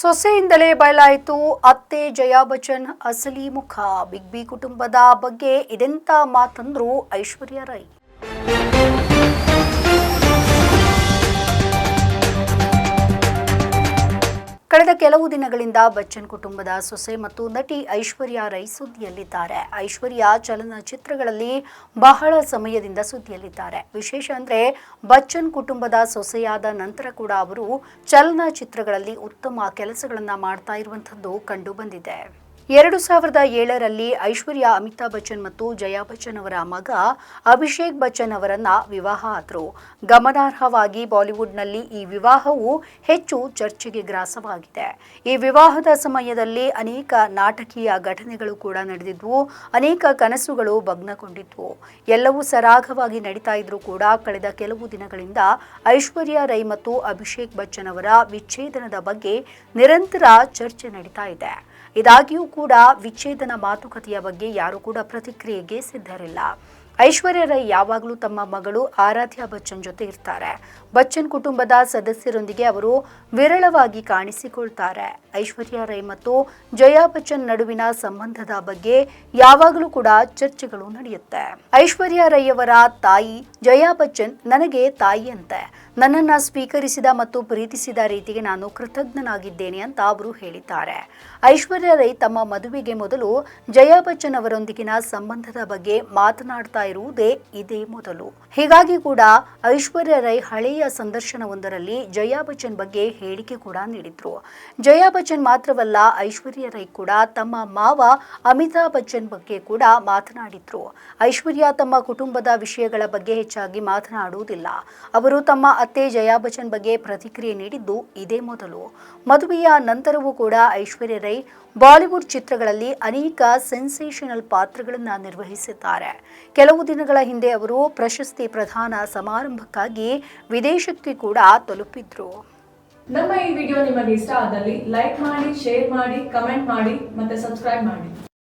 ಸೊಸೆಯಿಂದಲೇ ಬಯಲಾಯಿತು ಅತ್ತೆ ಜಯಾ ಬಚ್ಚನ್ ಅಸಲಿ ಮುಖ. ಬಿಗ್ ಬಿ ಕುಟುಂಬದ ಬಗ್ಗೆ ಇದೆಂತ ಮಾತಂದ್ರು ಐಶ್ವರ್ಯ ರೈ. ಕಳೆದ ಕೆಲವು ದಿನಗಳಿಂದ ಬಚ್ಚನ್ ಕುಟುಂಬದ ಸೊಸೆ ಮತ್ತು ನಟಿ ಐಶ್ವರ್ಯ ರೈ ಸುದ್ದಿಯಲ್ಲಿದ್ದಾರೆ. ಐಶ್ವರ್ಯ ಚಲನಚಿತ್ರಗಳಲ್ಲಿ ಬಹಳ ಸಮಯದಿಂದ ಸುದ್ದಿಯಲ್ಲಿದ್ದಾರೆ. ವಿಶೇಷ ಅಂದ್ರೆ ಬಚ್ಚನ್ ಕುಟುಂಬದ ಸೊಸೆಯಾದ ನಂತರ ಕೂಡ ಅವರು ಚಲನಚಿತ್ರಗಳಲ್ಲಿ ಉತ್ತಮ ಕೆಲಸಗಳನ್ನ ಮಾಡ್ತಾ ಇರುವಂತದ್ದು ಕಂಡು ಬಂದಿದೆ. ಎರಡು ಸಾವಿರದ ಏಳರಲ್ಲಿ ಐಶ್ವರ್ಯ, ಅಮಿತಾಬ್ ಬಚ್ಚನ್ ಮತ್ತು ಜಯಾ ಬಚ್ಚನ್ ಅವರ ಮಗ ಅಭಿಷೇಕ್ ಬಚ್ಚನ್ ಅವರನ್ನ ವಿವಾಹ ಆದರು ಗಮನಾರ್ಹವಾಗಿ ಬಾಲಿವುಡ್ನಲ್ಲಿ ಈ ವಿವಾಹವು ಹೆಚ್ಚು ಚರ್ಚೆಗೆ ಗ್ರಾಸವಾಗಿದೆ. ಈ ವಿವಾಹದ ಸಮಯದಲ್ಲಿ ಅನೇಕ ನಾಟಕೀಯ ಘಟನೆಗಳು ಕೂಡ ನಡೆದಿದ್ವು. ಅನೇಕ ಕನಸುಗಳು ಭಗ್ನಗೊಂಡಿದ್ವು. ಎಲ್ಲವೂ ಸರಾಗವಾಗಿ ನಡೀತಾ ಇದ್ರೂ ಕೂಡ ಕಳೆದ ಕೆಲವು ದಿನಗಳಿಂದ ಐಶ್ವರ್ಯ ರೈ ಮತ್ತು ಅಭಿಷೇಕ್ ಬಚ್ಚನ್ ಅವರ ವಿಚ್ಛೇದನದ ಬಗ್ಗೆ ನಿರಂತರ ಚರ್ಚೆ ನಡೀತಾ ಇದೆ. ಇದಾಗಿಯೂ ಕೂಡ ವಿಚ್ಛೇದನ ಮಾತುಕತೆಯ ಬಗ್ಗೆ ಯಾರೂ ಕೂಡ ಪ್ರತಿಕ್ರಿಯೆಗೆ ಸಿದ್ಧರಿಲ್ಲ. ಐಶ್ವರ್ಯ ರೈ ಯಾವಾಗಲೂ ತಮ್ಮ ಮಗಳು ಆರಾಧ್ಯ ಬಚ್ಚನ್ ಜೊತೆ ಇರ್ತಾರೆ. ಬಚ್ಚನ್ ಕುಟುಂಬದ ಸದಸ್ಯರೊಂದಿಗೆ ಅವರು ವಿರಳವಾಗಿ ಕಾಣಿಸಿಕೊಳ್ತಾರೆ. ಐಶ್ವರ್ಯ ರೈ ಮತ್ತು ಜಯಾ ಬಚ್ಚನ್ ನಡುವಿನ ಸಂಬಂಧದ ಬಗ್ಗೆ ಯಾವಾಗಲೂ ಕೂಡ ಚರ್ಚೆಗಳು ನಡೆಯುತ್ತೆ. ಐಶ್ವರ್ಯ ರೈ ಅವರ ತಾಯಿ ಜಯಾ ಬಚ್ಚನ್ ನನಗೆ ತಾಯಿಯಂತೆ. ನನ್ನನ್ನು ಸ್ವೀಕರಿಸಿದ ಮತ್ತು ಪ್ರೀತಿಸಿದ ರೀತಿಗೆ ನಾನು ಕೃತಜ್ಞನಾಗಿದ್ದೇನೆ ಅಂತ ಅವರು ಹೇಳಿದ್ದಾರೆ. ಐಶ್ವರ್ಯ ರೈ ತಮ್ಮ ಮದುವೆಗೆ ಮೊದಲು ಜಯಾ ಬಚ್ಚನ್ ಅವರೊಂದಿಗಿನ ಸಂಬಂಧದ ಬಗ್ಗೆ ಮಾತನಾಡ್ತಾ ಇರುವುದೇ ಇದೇ ಮೊದಲು. ಹೀಗಾಗಿ ಕೂಡ ಐಶ್ವರ್ಯ ರೈ ಹಳೆಯ ಸಂದರ್ಶನವೊಂದರಲ್ಲಿ ಜಯಾ ಬಚ್ಚನ್ ಬಗ್ಗೆ ಹೇಳಿಕೆ ಕೂಡ ನೀಡಿದ್ರು. ಜಯಾ ಬಚ್ಚನ್ ಮಾತ್ರವಲ್ಲ, ಐಶ್ವರ್ಯ ರೈ ಕೂಡ ತಮ್ಮ ಮಾವ ಅಮಿತಾಬ್ ಬಚ್ಚನ್ ಬಗ್ಗೆ ಕೂಡ ಮಾತನಾಡಿದ್ರು. ಐಶ್ವರ್ಯ ತಮ್ಮ ಕುಟುಂಬದ ವಿಷಯಗಳ ಬಗ್ಗೆ ಹೆಚ್ಚಾಗಿ ಮಾತನಾಡುವುದಿಲ್ಲ. ಅವರು ತಮ್ಮ ಅತ್ತೆ ಜಯಾ ಬಚ್ಚನ್ ಬಗ್ಗೆ ಪ್ರತಿಕ್ರಿಯೆ ನೀಡಿದ್ದು ಇದೇ ಮೊದಲು. ಮದುವೆಯ ನಂತರವೂ ಕೂಡ ಐಶ್ವರ್ಯ ರೈ ಬಾಲಿವುಡ್ ಚಿತ್ರಗಳಲ್ಲಿ ಅನೇಕ ಸೆನ್ಸೇಷನಲ್ ಪಾತ್ರಗಳನ್ನು ನಿರ್ವಹಿಸಿದ್ದಾರೆ. ಕೆಲವು ದಿನಗಳ ಹಿಂದೆ ಅವರು ಪ್ರಶಸ್ತಿ ಪ್ರಧಾನ ಸಮಾರಂಭಕ್ಕಾಗಿ ವಿದೇಶಕ್ಕೆ ಕೂಡ ತಲುಪಿದ್ರು. ನಮ್ಮ ಈ ವಿಡಿಯೋ ನಿಮಗೆ ಇಷ್ಟ ಆದಲ್ಲಿ ಲೈಕ್ ಮಾಡಿ, ಶೇರ್ ಮಾಡಿ, ಕಮೆಂಟ್ ಮಾಡಿ ಮತ್ತೆ ಸಬ್ಸ್ಕ್ರೈಬ್ ಮಾಡಿ.